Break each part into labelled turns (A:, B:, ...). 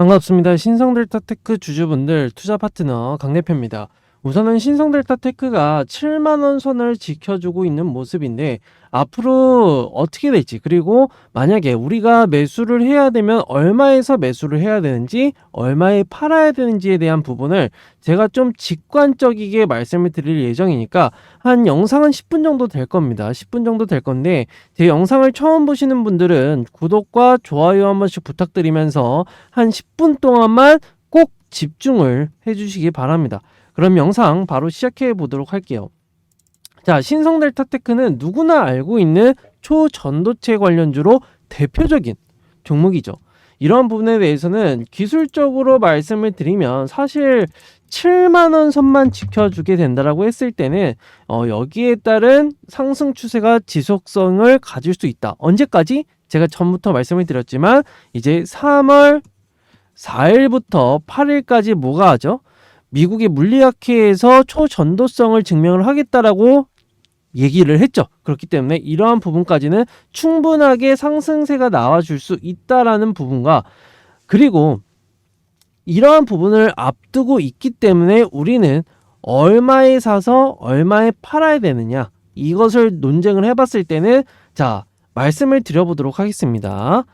A: 반갑습니다. 신성델타테크 주주분들 투자 파트너 강 대표입니다. 우선은 신성델타 테크가 7만원 선을 지켜주고 있는 모습인데 앞으로 어떻게 될지 그리고 만약에 우리가 매수를 해야 되면 얼마에서 매수를 해야 되는지 얼마에 팔아야 되는지에 대한 부분을 제가 좀 직관적이게 말씀을 드릴 예정이니까 한 영상은 10분 정도 될 겁니다. 10분 정도 될 건데 제 영상을 처음 보시는 분들은 구독과 좋아요 한 번씩 부탁드리면서 한 10분 동안만 꼭 집중을 해주시기 바랍니다. 그럼 영상 바로 시작해 보도록 할게요. 자, 신성 델타테크는 누구나 알고 있는 초전도체 관련주로 대표적인 종목이죠. 이런 부분에 대해서는 기술적으로 말씀을 드리면 사실 7만 원 선만 지켜주게 된다라고 했을 때는 어, 여기에 따른 상승 추세가 지속성을 가질 수 있다. 언제까지? 제가 전부터 말씀을 드렸지만 이제 3월 4일부터 8일까지 뭐가 하죠? 미국의 물리학회에서 초전도성을 증명을 하겠다라고 얘기를 했죠. 그렇기 때문에 이러한 부분까지는 충분하게 상승세가 나와줄 수 있다라는 부분과 그리고 이러한 부분을 앞두고 있기 때문에 우리는 얼마에 사서 얼마에 팔아야 되느냐 이것을 논쟁을 해봤을 때는 자 말씀을 드려보도록 하겠습니다.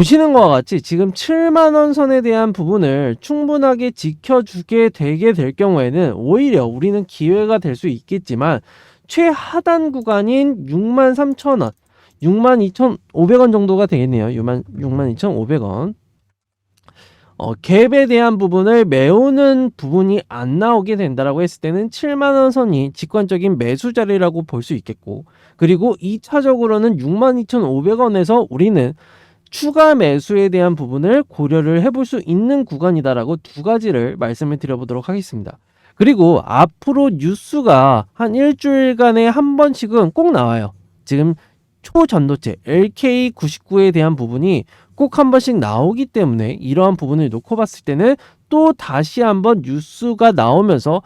A: 보시는 것과 같이 지금 7만 원 선에 대한 부분을 충분하게 지켜주게 되게 될 경우에는 오히려 우리는 기회가 될 수 있겠지만 최하단 구간인 6만 3천 원, 6만 2,500원 정도가 되겠네요. 6만 6만 2,500원. 어, 갭에 대한 부분을 메우는 부분이 안 나오게 된다라고 했을 때는 7만 원 선이 직관적인 매수 자리라고 볼 수 있겠고 그리고 2차적으로는 6만 2,500원에서 우리는 추가 매수에 대한 부분을 고려를 해볼 수 있는 구간이다라고 두 가지를 말씀을 드려보도록 하겠습니다. 그리고 앞으로 뉴스가 한 일주일간에 한 번씩은 꼭 나와요. 지금 초전도체 LK99에 대한 부분이 꼭 한 번씩 나오기 때문에 이러한 부분을 놓고 봤을 때는 또 다시 한번 뉴스가 나오면서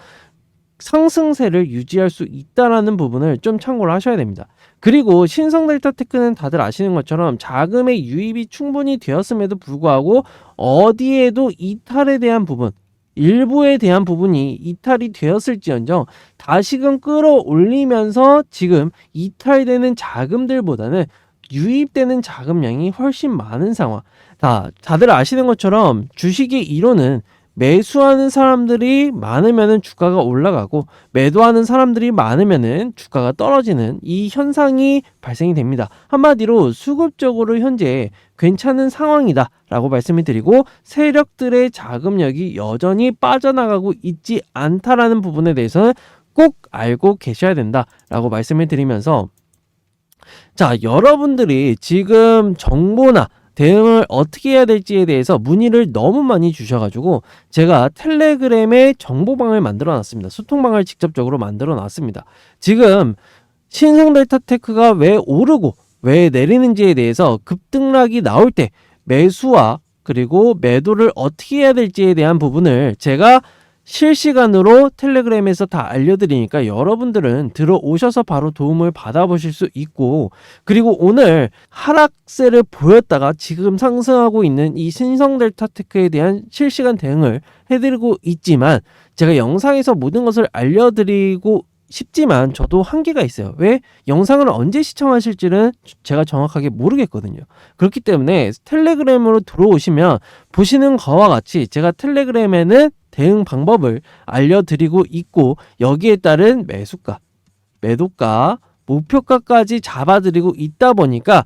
A: 상승세를 유지할 수 있다라는 부분을 좀 참고를 하셔야 됩니다. 그리고 신성 델타 테크는 다들 아시는 것처럼 자금의 유입이 충분히 되었음에도 불구하고 어디에도 이탈에 대한 부분 일부에 대한 부분이 이탈이 되었을지언정 다시금 끌어올리면서 지금 이탈되는 자금들보다는 유입되는 자금량이 훨씬 많은 상황. 다, 다들 아시는 것처럼 주식의 이론은 매수하는 사람들이 많으면은 주가가 올라가고 매도하는 사람들이 많으면은 주가가 떨어지는 이 현상이 발생이 됩니다. 한마디로 수급적으로 현재 괜찮은 상황이다 라고 말씀을 드리고 세력들의 자금력이 여전히 빠져나가고 있지 않다라는 부분에 대해서는 꼭 알고 계셔야 된다 라고 말씀을 드리면서 자, 여러분들이 지금 정보나 대응을 어떻게 해야 될지에 대해서 문의를 너무 많이 주셔가지고 제가 텔레그램에 정보방을 만들어 놨습니다. 소통방을 직접적으로 만들어 놨습니다. 지금 신성 델타테크가 왜 오르고 왜 내리는지에 대해서 급등락이 나올 때 매수와 그리고 매도를 어떻게 해야 될지에 대한 부분을 제가 실시간으로 텔레그램에서 다 알려드리니까 여러분들은 들어오셔서 바로 도움을 받아보실 수 있고 그리고 오늘 하락세를 보였다가 지금 상승하고 있는 이 신성델타 테크에 대한 실시간 대응을 해드리고 있지만 제가 영상에서 모든 것을 알려드리고 싶지만 저도 한계가 있어요. 왜? 영상을 언제 시청하실지는 제가 정확하게 모르겠거든요. 그렇기 때문에 텔레그램으로 들어오시면 보시는 거와 같이 제가 텔레그램에는 대응 방법을 알려드리고 있고 여기에 따른 매수가, 매도가, 목표가까지 잡아드리고 있다 보니까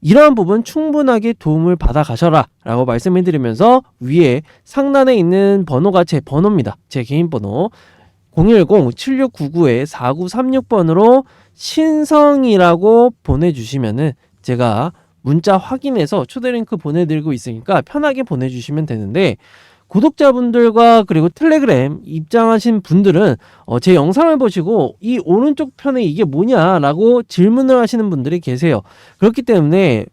A: 이러한 부분 충분하게 도움을 받아 가셔라 라고 말씀해 드리면서 위에 상단에 있는 번호가 제 번호입니다. 제 개인 번호 010-7699-4936번으로 신성이라고 보내주시면은 제가 문자 확인해서 초대 링크 보내드리고 있으니까 편하게 보내주시면 되는데 구독자분들과 그리고 텔레그램 입장하신 분들은 어, 제 영상을 보시고 이 오른쪽 편에 이게 뭐냐라고 질문을 하시는 분들이 계세요. 그렇기 때문에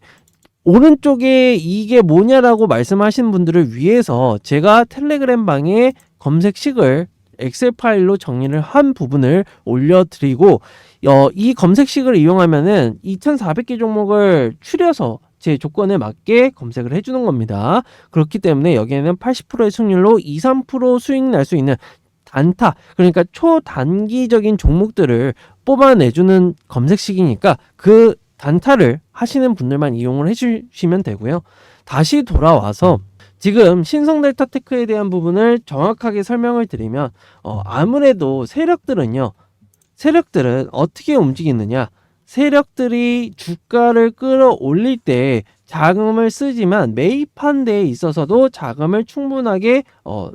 A: 오른쪽에 이게 뭐냐라고 말씀하시는 분들을 위해서 제가 텔레그램 방에 검색식을 엑셀 파일로 정리를 한 부분을 올려드리고 어, 이 검색식을 이용하면은 2,400개 종목을 추려서 제 조건에 맞게 검색을 해주는 겁니다. 그렇기 때문에 여기에는 80%의 승률로 2, 3% 수익 날 수 있는 단타, 그러니까 초단기적인 종목들을 뽑아내주는 검색식이니까 그 단타를 하시는 분들만 이용을 해주시면 되고요. 다시 돌아와서 지금 신성델타 테크에 대한 부분을 정확하게 설명을 드리면 어, 아무래도 세력들은요. 세력들은 어떻게 움직이느냐? 세력들이 주가를 끌어올릴 때 자금을 쓰지만 매입한 데에 있어서도 자금을 충분하게 어,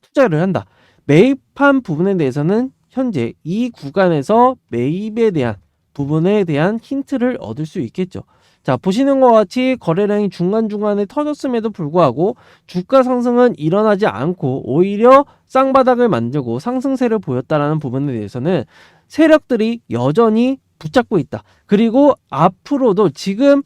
A: 투자를 한다. 매입한 부분에 대해서는 현재 이 구간에서 매입에 대한 부분에 대한 힌트를 얻을 수 있겠죠. 자, 보시는 것 같이 거래량이 중간중간에 터졌음에도 불구하고 주가 상승은 일어나지 않고 오히려 쌍바닥을 만들고 상승세를 보였다라는 부분에 대해서는 세력들이 여전히 붙잡고 있다. 그리고 앞으로도 지금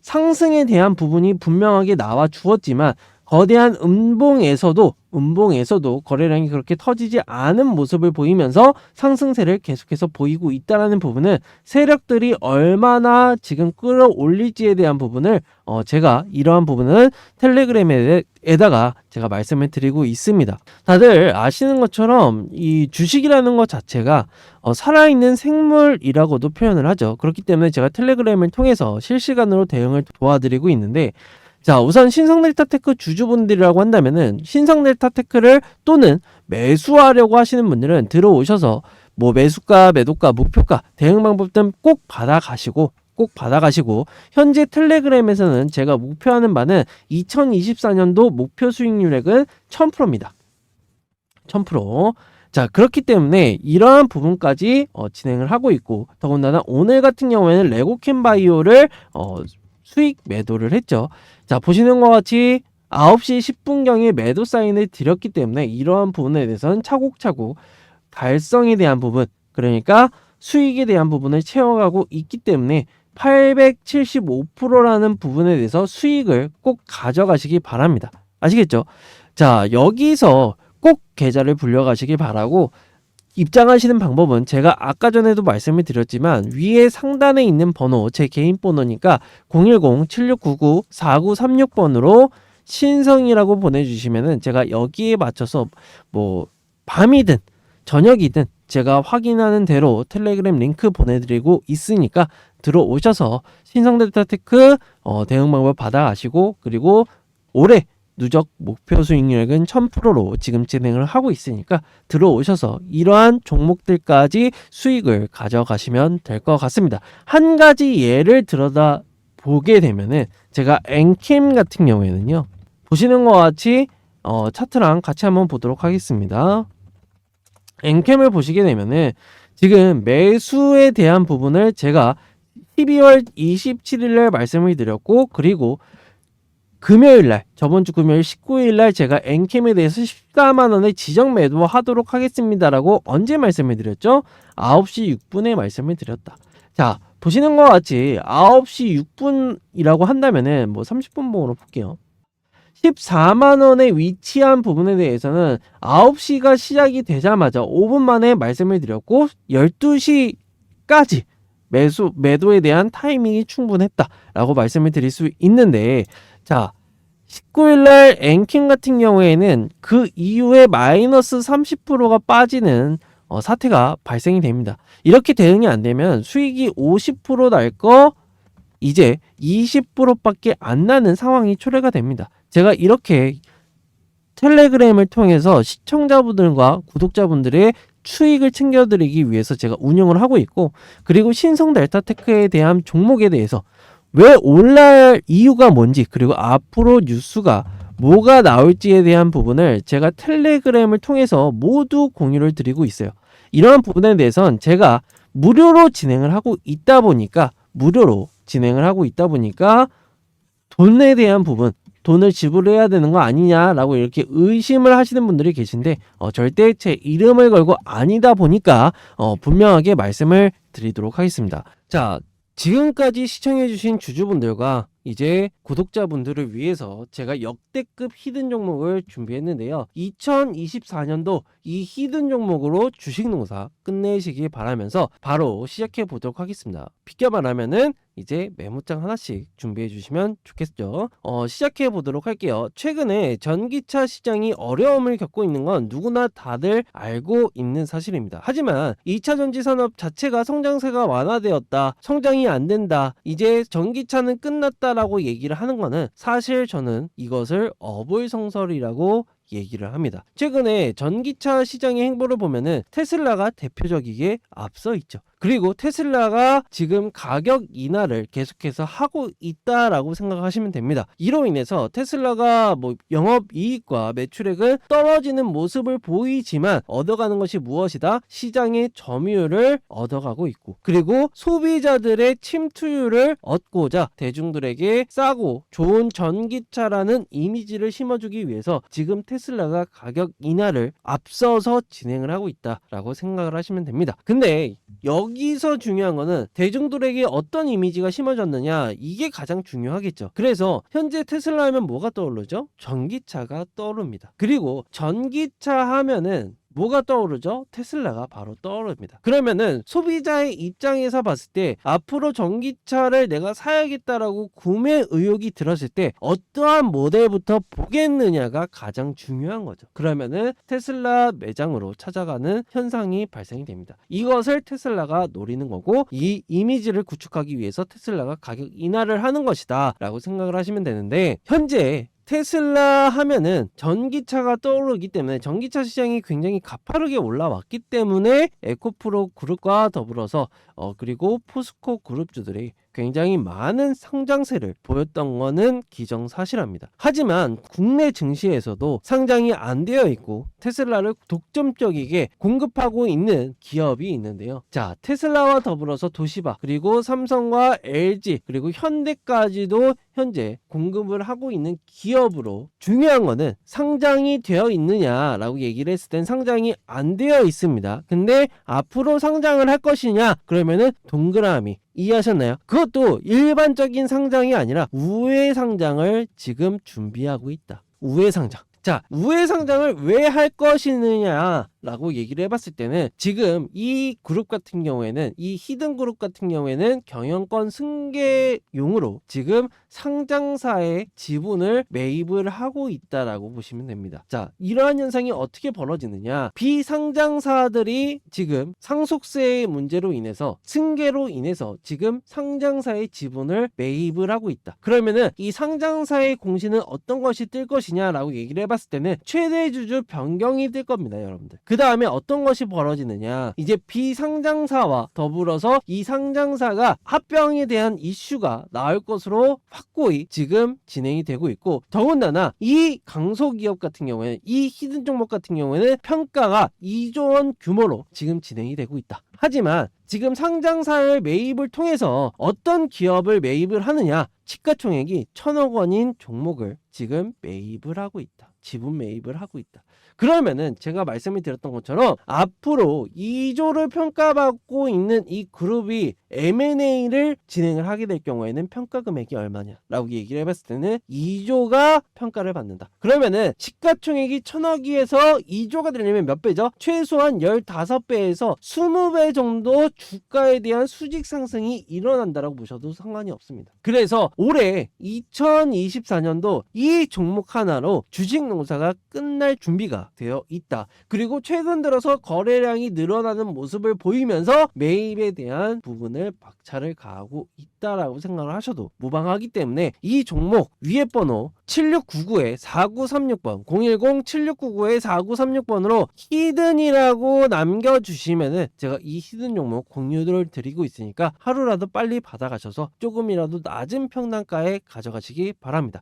A: 상승에 대한 부분이 분명하게 나와 주었지만 거대한 음봉에서도 음봉에서도 거래량이 그렇게 터지지 않은 모습을 보이면서 상승세를 계속해서 보이고 있다라는 부분은 세력들이 얼마나 지금 끌어올릴지에 대한 부분을 어 제가 이러한 부분은 텔레그램에다가 제가 말씀을 드리고 있습니다. 다들 아시는 것처럼 이 주식이라는 것 자체가 어 살아있는 생물이라고도 표현을 하죠. 그렇기 때문에 제가 텔레그램을 통해서 실시간으로 대응을 도와드리고 있는데 자, 우선 신성델타테크 주주분들이라고 한다면은 신성델타테크를 또는 매수하려고 하시는 분들은 들어오셔서 뭐 매수가, 매도가, 목표가, 대응 방법 등 꼭 받아가시고 꼭 받아가시고 현재 텔레그램에서는 제가 목표하는 바는 2024년도 목표 수익률액은 1000%입니다. 1000%. 자, 그렇기 때문에 이러한 부분까지 어, 진행을 하고 있고 더군다나 오늘 같은 경우에는 레고캔 바이오를 어, 수익 매도를 했죠. 자, 보시는 것 같이 9시 10분경에 매도 사인을 드렸기 때문에 이러한 부분에 대해서는 차곡차곡 달성에 대한 부분, 그러니까 수익에 대한 부분을 채워가고 있기 때문에 875%라는 부분에 대해서 수익을 꼭 가져가시기 바랍니다. 아시겠죠? 자, 여기서 꼭 계좌를 불려가시기 바라고 입장하시는 방법은 제가 아까 전에도 말씀을 드렸지만 위에 상단에 있는 번호 제 개인 번호니까 010-7699-4936번으로 신성이라고 보내주시면은 제가 여기에 맞춰서 뭐 밤이든 저녁이든 제가 확인하는 대로 텔레그램 링크 보내드리고 있으니까 들어오셔서 신성데이터테크 어, 대응 방법 받아가시고 그리고 올해 누적 목표 수익률은 1000%로 지금 진행을 하고 있으니까 들어오셔서 이러한 종목들까지 수익을 가져가시면 될 것 같습니다. 한 가지 예를 들어다 보게 되면은 제가 엔캠 같은 경우에는요. 보시는 것 같이 어, 차트랑 같이 한번 보도록 하겠습니다. 엔캠을 보시게 되면은 지금 매수에 대한 부분을 제가 12월 27일날 말씀을 드렸고 그리고 금요일 날 저번 주 금요일 19일 날 제가 엔캠에 대해서 14만 원의 지정 매도하도록 하겠습니다라고 언제 말씀을 드렸죠? 9시 6분에 말씀을 드렸다. 자, 보시는 것 같이 9시 6분이라고 한다면은 뭐 30분 봉으로 볼게요. 14만 원에 위치한 부분에 대해서는 9시가 시작이 되자마자 5분 만에 말씀을 드렸고 12시까지 매수 매도에 대한 타이밍이 충분했다라고 말씀을 드릴 수 있는데 자 19일날 앵킹 같은 경우에는 그 이후에 마이너스 30%가 빠지는 어, 사태가 발생이 됩니다. 이렇게 대응이 안 되면 수익이 50%날 거 이제 20%밖에 안 나는 상황이 초래가 됩니다. 제가 이렇게 텔레그램을 통해서 시청자분들과 구독자분들의 수익을 챙겨드리기 위해서 제가 운영을 하고 있고 그리고 신성 델타테크에 대한 종목에 대해서 왜 올랄 이유가 뭔지 그리고 앞으로 뉴스가 뭐가 나올지에 대한 부분을 제가 텔레그램을 통해서 모두 공유를 드리고 있어요. 이러한 부분에 대해서는 제가 무료로 진행을 하고 있다 보니까 무료로 진행을 하고 있다 보니까 돈에 대한 부분 돈을 지불해야 되는 거 아니냐라고 이렇게 의심을 하시는 분들이 계신데 어, 절대 제 이름을 걸고 아니다 보니까 어, 분명하게 말씀을 드리도록 하겠습니다. 자 지금까지 시청해주신 주주분들과 이제 구독자분들을 위해서 제가 역대급 히든 종목을 준비했는데요. 2024년도 이 히든 종목으로 주식 농사 끝내시기 바라면서 바로 시작해 보도록 하겠습니다. 비껴 말하면은 이제 메모장 하나씩 준비해 주시면 좋겠죠. 어, 시작해 보도록 할게요. 최근에 전기차 시장이 어려움을 겪고 있는 건 누구나 다들 알고 있는 사실입니다. 하지만 2차 전지 산업 자체가 성장세가 완화되었다. 성장이 안 된다. 이제 전기차는 끝났다 라고 얘기를 하는 거는 사실 저는 이것을 어불성설이라고 얘기를 합니다. 최근에 전기차 시장의 행보를 보면은 테슬라가 대표적이게 앞서 있죠. 그리고 테슬라가 지금 가격 인하를 계속해서 하고 있다라고 생각하시면 됩니다. 이로 인해서 테슬라가 뭐 영업 이익과 매출액은 떨어지는 모습을 보이지만 얻어가는 것이 무엇이다? 시장의 점유율을 얻어가고 있고 그리고 소비자들의 침투율을 얻고자 대중들에게 싸고 좋은 전기차라는 이미지를 심어주기 위해서 지금 테슬라 가 가격 인하를 앞서서 진행을 하고 있다라고 생각을 하시면 됩니다. 근데 여기서 중요한 거는 대중들에게 어떤 이미지가 심어졌느냐 이게 가장 중요하겠죠. 그래서 현재 테슬라 하면 뭐가 떠오르죠? 전기차가 떠오릅니다. 그리고 전기차 하면은 뭐가 떠오르죠? 테슬라가 바로 떠오릅니다. 그러면은 소비자의 입장에서 봤을 때 앞으로 전기차를 내가 사야겠다라고 구매 의욕이 들었을 때 어떠한 모델부터 보겠느냐가 가장 중요한 거죠. 그러면은 테슬라 매장으로 찾아가는 현상이 발생이 됩니다. 이것을 테슬라가 노리는 거고 이 이미지를 구축하기 위해서 테슬라가 가격 인하를 하는 것이다 라고 생각을 하시면 되는데 현재 테슬라 하면은 전기차가 떠오르기 때문에 전기차 시장이 굉장히 가파르게 올라왔기 때문에 에코프로 그룹과 더불어서 어 그리고 포스코 그룹주들이 굉장히 많은 상장세를 보였던 거는 기정사실합니다. 하지만 국내 증시에서도 상장이 안 되어 있고 테슬라를 독점적이게 공급하고 있는 기업이 있는데요. 자, 테슬라와 더불어서 도시바 그리고 삼성과 LG 그리고 현대까지도 현재 공급을 하고 있는 기업으로 중요한 거는 상장이 되어 있느냐라고 얘기를 했을 땐 상장이 안 되어 있습니다. 근데 앞으로 상장을 할 것이냐 그러면은 동그라미 이해하셨나요? 그것도 일반적인 상장이 아니라 우회 상장을 지금 준비하고 있다. 우회 상장. 자, 우회 상장을 왜 할 것이느냐 라고 얘기를 해봤을 때는 지금 이 그룹 같은 경우에는 이 히든 그룹 같은 경우에는 경영권 승계용으로 지금 상장사의 지분을 매입을 하고 있다라고 보시면 됩니다. 자, 이러한 현상이 어떻게 벌어지느냐? 비상장사들이 지금 상속세의 문제로 인해서 승계로 인해서 지금 상장사의 지분을 매입을 하고 있다. 그러면은 이 상장사의 공시는 어떤 것이 뜰 것이냐라고 얘기를 해봤을 때는 최대 주주 변경이 뜰 겁니다, 여러분들. 그 다음에 어떤 것이 벌어지느냐? 이제 비상장사와 더불어서 이 상장사가 합병에 대한 이슈가 나올 것으로 확고히 지금 진행이 되고 있고 더군다나 이 강소기업 같은 경우에는 이 히든 종목 같은 경우에는 평가가 2조 원 규모로 지금 진행이 되고 있다. 하지만 지금 상장사의 매입을 통해서 어떤 기업을 매입을 하느냐 시가총액이 천억 원인 종목을 지금 매입을 하고 있다. 지분 매입을 하고 있다. 그러면은 제가 말씀을 드렸던 것처럼 앞으로 2조를 평가받고 있는 이 그룹이 M&A를 진행을 하게 될 경우에는 평가 금액이 얼마냐라고 얘기를 해봤을 때는 2조가 평가를 받는다. 그러면은 시가총액이 천억이에서 2조가 되려면 몇 배죠? 최소한 15배에서 20배 정도 주가에 대한 수직 상승이 일어난다라고 보셔도 상관이 없습니다. 그래서 올해 2024년도 이 종목 하나로 주식 농사가 끝날 준비가 되어 있다. 그리고 최근 들어서 거래량이 늘어나는 모습을 보이면서 매입에 대한 부분을 박차를 가하고 있다라고 생각을 하셔도 무방하기 때문에 이 종목 위에 번호 7699에 4936번 010-7699에 4936번으로 히든이라고 남겨주시면은 제가 이 히든 종목 공유를 드리고 있으니까 하루라도 빨리 받아가셔서 조금이라도 낮은 평단가에 가져가시기 바랍니다.